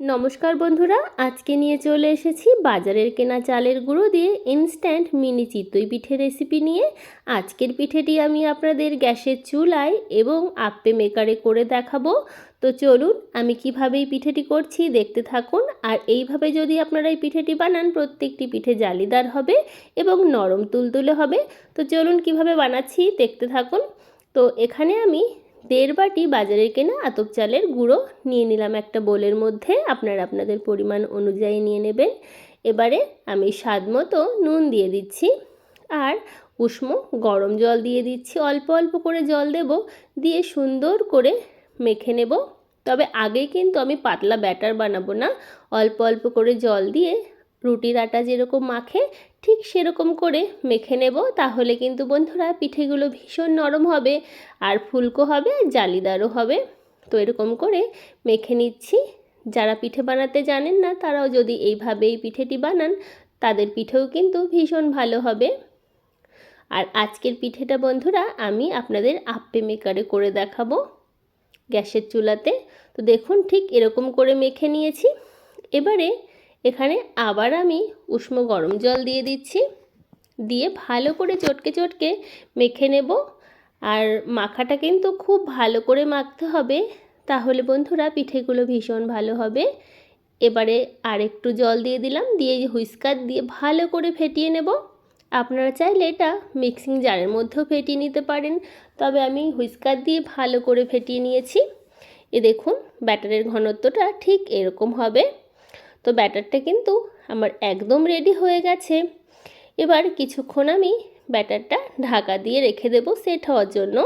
নমস্কার বন্ধুরা, আজকে নিয়ে চলে এসেছি বাজারের কেনা চালের গুঁড়ো দিয়ে ইনস্ট্যান্ট মিনি চিতই পিঠে রেসিপি নিয়ে। আজকের পিঠেটি আমি আপনাদের গ্যাসের চুলায় এবং আপ্পে মেকারে করে দেখাবো। তো চলুন, আমি কীভাবে এই পিঠেটি করছি দেখতে থাকুন। আর এইভাবে যদি আপনারা এই পিঠেটি বানান, প্রত্যেকটি পিঠে জালিদার হবে এবং নরম তুলতুলে হবে। তো চলুন কীভাবে বানাচ্ছি দেখতে থাকুন। তো এখানে আমি দেড় বাটি বাজারের কেনা আতপ চালের গুঁড়ো নিয়ে নিলাম একটা বোলের মধ্যে। আপনারা আপনাদের পরিমাণ অনুযায়ী নিয়ে নেবেন। এবারে আমি স্বাদ মতো নুন দিয়ে দিচ্ছি আর উষ্ণ গরম জল দিয়ে দিচ্ছি। অল্প অল্প করে জল দেব, দিয়ে সুন্দর করে মেখে নেব। তবে আগে কিন্তু আমি পাতলা ব্যাটার বানাবো না। অল্প অল্প করে জল দিয়ে রুটির আটা যেরকম মাখে, ঠিক সেরকম করে মেখে নেব। তাহলে কিন্তু বন্ধুরা পিঠেগুলো ভীষণ নরম হবে আর ফুলকো হবে জালিদারও হবে। তো এরকম করে মেখে নিচ্ছি। যারা পিঠে বানাতে জানেন না, তারাও যদি এইভাবে এই পিঠেটি বানান, তাদের পিঠেও কিন্তু ভীষণ ভালো হবে। আর আজকের পিঠেটা বন্ধুরা আমি আপনাদের আপ্পে মেকারে করে দেখাবো গ্যাসের চুলাতে। তো দেখুন ঠিক এরকম করে মেখে নিয়েছি। এবারে এখানে আবার আমি উষ্ণ গরম জল দিয়ে দিচ্ছি। দিয়ে ভালো করে চটকে চটকে মেখে নেব। আর মাখাটা কিন্তু খুব ভালো করে মাখতে হবে। তাহলে বন্ধুরা পিঠেগুলো ভীষণ ভালো হবে। এবারে আরেকটু জল দিয়ে দিলাম। দিয়ে হুইস্কার দিয়ে ভালো করে ফেটিয়ে নেব। আপনারা চাইলে এটা মিক্সিং জারের মধ্যেও ফেটিয়ে নিতে পারেন। তবে আমি হুইস্কার দিয়ে ভালো করে ফেটিয়ে নিয়েছি। এ দেখুন, ব্যাটারের ঘনত্বটা ঠিক এরকম হবে। তো ব্যাটারটা কিন্তু আমার একদম রেডি হয়ে গেছে। এবার কিছুক্ষণ আমি ব্যাটারটা ঢাকা দিয়ে রেখে দেব সেট হওয়ার জন্য।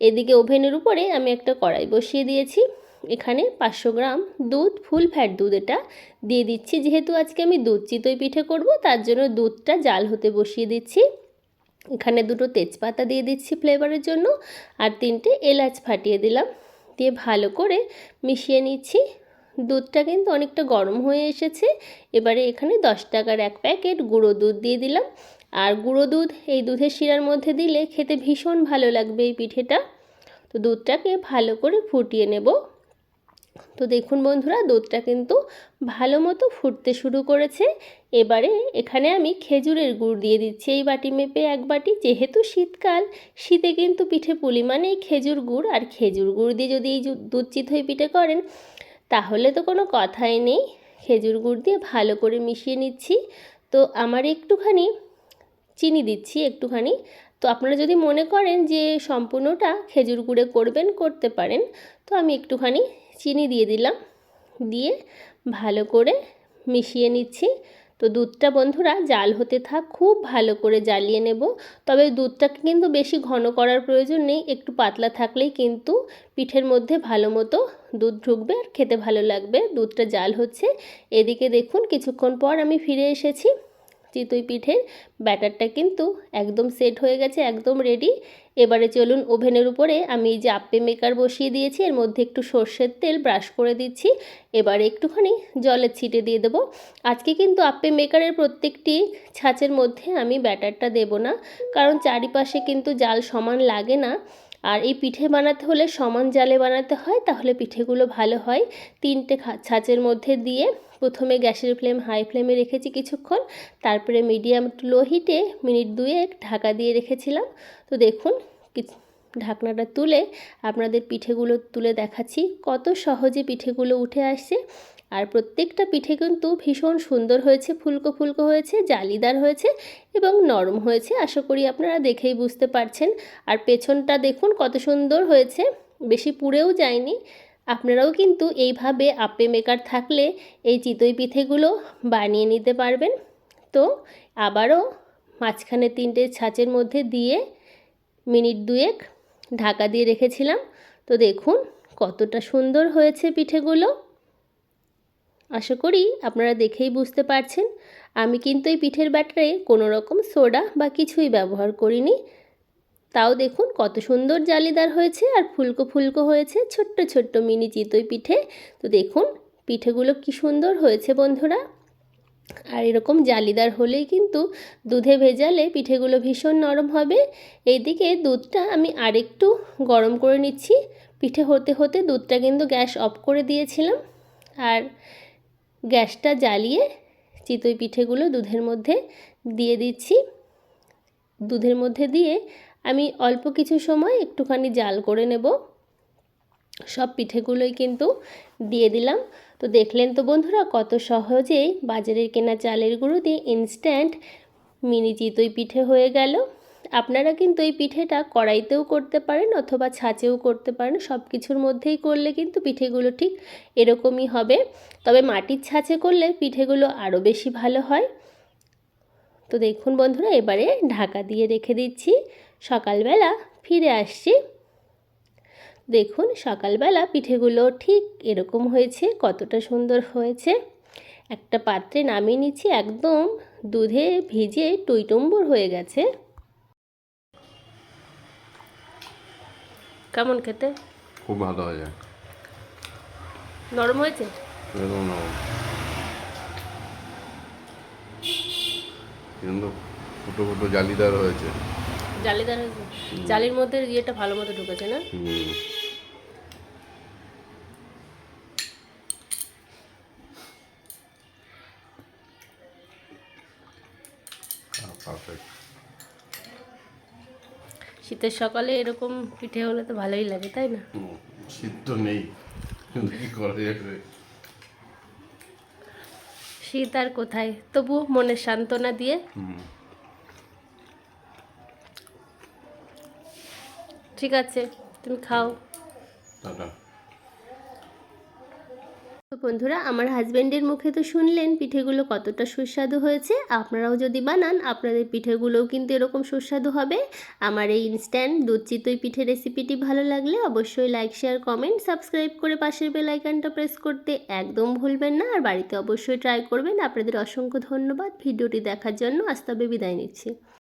এদিকে ওভেনের উপরে আমি একটা কড়াই বসিয়ে দিয়েছি। এখানে পাঁচশো গ্রাম দুধ, ফুল ফ্যাট দুধ এটা দিয়ে দিচ্ছি। যেহেতু আজকে আমি দুধ চিতই পিঠে করব, তার জন্য দুধটা জাল হতে বসিয়ে দিচ্ছি। এখানে দুটো তেজপাতা দিয়ে দিচ্ছি ফ্লেভারের জন্য। আর তিনটে এলাচ ফাটিয়ে দিলাম। দিয়ে ভালো করে মিশিয়ে নিচ্ছি। দুধটা কিন্তু অনেকটা গরম হয়ে এসেছে। এবারে এখানে দশ টাকার এক প্যাকেট গুঁড়ো দুধ দিয়ে দিলাম। আর গুঁড়ো দুধ এই দুধের শিরার মধ্যে দিলে খেতে ভীষণ ভালো লাগবে এই পিঠেটা। তো দুধটাকে ভালো করে ফুটিয়ে নেব। তো দেখুন বন্ধুরা, দুধটা কিন্তু ভালো মতো ফুটতে শুরু করেছে। এবারে এখানে আমি খেজুরের গুড় দিয়ে দিচ্ছি এই বাটি মেপে এক বাটি। যেহেতু শীতকাল, শীতে কিন্তু পিঠে পুলি মানে খেজুর গুড়। আর খেজুর গুড় দিয়ে যদি এই দুধ চিত হয়ে পিঠে করেন তাহলে তো কোনো কথাই নেই। খেজুর গুড় দিয়ে ভালো করে মিশিয়ে নিচ্ছি। তো আমার একটুখানি চিনি দিচ্ছি একটুখানি। তো আপনারা যদি মনে করেন যে সম্পূর্ণটা খেজুর গুড়ে করবেন, করতে পারেন, তো আমি একটুখানি চিনি দিয়ে দিলাম। দিয়ে ভালো করে মিশিয়ে নিচ্ছি। তো দুধটা বন্ধুরা জাল হতে থাক, খুব ভালো করে জ্বালিয়ে নেব। তবে দুধটাকে কিন্তু বেশি ঘন করার প্রয়োজন নেই, একটু পাতলা থাকলেই কিন্তু পিঠের মধ্যে ভালো মতো দুধ ঢুকবে আর খেতে ভালো লাগবে। দুধটা জাল হচ্ছে। এদিকে দেখুন, কিছুক্ষণ পর আমি ফিরে এসেছি। চিতই পিঠের ব্যাটারটা কিন্তু একদম সেট হয়ে গেছে, একদম রেডি এবারে চলুন ওভেনের উপরে আমি এই যে আপ্পে মেকার বসিয়ে দিয়েছি, এর মধ্যে একটু সর্ষের তেল ব্রাশ করে দিচ্ছি। এবারে একটুখানি জলের ছিটে দিয়ে দেবো। আজকে কিন্তু আপ্পে মেকারের প্রত্যেকটি ছাঁচের মধ্যে আমি ব্যাটারটা দেব না, কারণ চারিপাশে কিন্তু জাল সমান লাগে না। আর এই পিঠে বানাতে হলে সমান জালে বানাতে হয়, তাহলে পিঠেগুলো ভালো হয়। তিনটে ছাঁচের মধ্যে দিয়ে প্রথমে গ্যাসের ফ্লেম, হাই ফ্লেমে রেখেছি কিছুক্ষণ। তারপরে মিডিয়াম লো হিটে মিনিট দুয়েক ঢাকা দিয়ে রেখেছিলাম। তো দেখুন ঢাকনাটা তুলে আপনাদের পিঠেগুলো তুলে দেখাচ্ছি। কত সহজে পিঠেগুলো উঠে আসছে। আর প্রত্যেকটা পিঠে কিন্তু ভীষণ সুন্দর হয়েছে, ফুলকো ফুলকো হয়েছে, জালিদার হয়েছে এবং নরম হয়েছে। আশা করি আপনারা দেখেই বুঝতে পারছেন। আর পেছনটা দেখুন কত সুন্দর হয়েছে, বেশি পুড়েও যায়নি। আপনারাও কিন্তু এইভাবে আপে মেকার থাকলে এই চিতই পিঠেগুলো বানিয়ে নিতে পারবেন। তো আবারও মাঝখানে তিনটে ছাঁচের মধ্যে দিয়ে মিনিট দুয়েক ঢাকা দিয়ে রেখেছিলাম। তো দেখুন কতটা সুন্দর হয়েছে পিঠেগুলো। আশা করি আপনারা দেখেই বুঝতে পারছেন। আমি কিন্তু এই পিঠের ব্যাটারে কোনো রকম সোডা বা কিছুই ব্যবহার করিনি। তাও দেখুন কত সুন্দর জালিদার হয়েছে আর ফুলকো ফুলকো হয়েছে ছোট্ট ছোট্ট মিনি চিতই পিঠে। তো দেখুন পিঠেগুলো কি সুন্দর হয়েছে বন্ধুরা। আর এরকম জালিদার হলেই কিন্তু দুধে ভেজালে পিঠেগুলো ভীষণ নরম হবে। এইদিকে দুধটা আমি আরেকটু গরম করে নিচ্ছি। পিঠে হতে হতে দুধটা কিন্তু গ্যাস অফ করে দিয়েছিলাম। আর গ্যাসটা জ্বালিয়ে চিতই পিঠেগুলো দুধের মধ্যে দিয়ে দিচ্ছি। দুধের মধ্যে দিয়ে আমি অল্প কিছু সময় একটুখানি জাল করে নেব। সব পিঠেগুলোই কিন্তু দিয়ে দিলাম। তো দেখলেন তো বন্ধুরা, কত সহজেই বাজারের কেনা চালের গুঁড়ো দিয়ে ইনস্ট্যান্ট মিনি চিতই পিঠে হয়ে গেল। আপনারা কিন্তু এই পিঠেটা কড়াইতেও করতে পারেন অথবা ছাঁচেও করতে পারেন। সব কিছুর মধ্যেই করলে কিন্তু পিঠেগুলো ঠিক এরকমই হবে। তবে মাটির ছাঁচে করলে পিঠেগুলো আরও বেশি ভালো হয়। তো দেখুন বন্ধুরা, এবারে ঢাকা দিয়ে রেখে দিচ্ছি। সকালবেলা ফিরে আসছি। দেখুন সকালবেলা পিঠেগুলো ঠিক এরকম হয়েছে, কতটা সুন্দর হয়েছে। একটা পাত্রে নামিয়ে নিচ্ছি, একদম দুধে ভিজে টইটম্বর হয়ে গেছে। কেমন খেতে? খুব ভালো হয়েছে নরম হয়েছে? নরম। কিন্তু ফুটো ফুটো জালিদার হয়েছে। জালিদার হয়েছে? জালির মধ্যে ইয়েটা ভালো মতো ঢুকেছে না? পারফেক্ট শীতের সকালে এরকম পিঠে হলে তো ভালোই লাগে তাই না? শীত তো নেই। কি করা যাবে? শীত আর কোথায়? তবু মনে সান্ত্বনা দিয়ে। ঠিক আছে তুমি খাও। টাটা। বন্ধুরা, আমার হাজব্যান্ডের মুখে তো শুনলেন পিঠেগুলো কতটা সুস্বাদু হয়েছে। আপনারাও যদি বানান, আপনাদের পিঠেগুলোও কিন্তু এরকম সুস্বাদু হবে। আমার এই ইনস্ট্যান্ট দুধ চিতই পিঠে রেসিপিটি ভালো লাগলে অবশ্যই লাইক শেয়ার কমেন্ট সাবস্ক্রাইব করে পাশের বেল আইকনটা প্রেস করতে একদম ভুলবেন না। আর বাড়িতে অবশ্যই ট্রাই করবেন। আপনাদের অসংখ্য ধন্যবাদ। ভিডিওটি দেখার জন্য আজ বিদায় নিচ্ছি।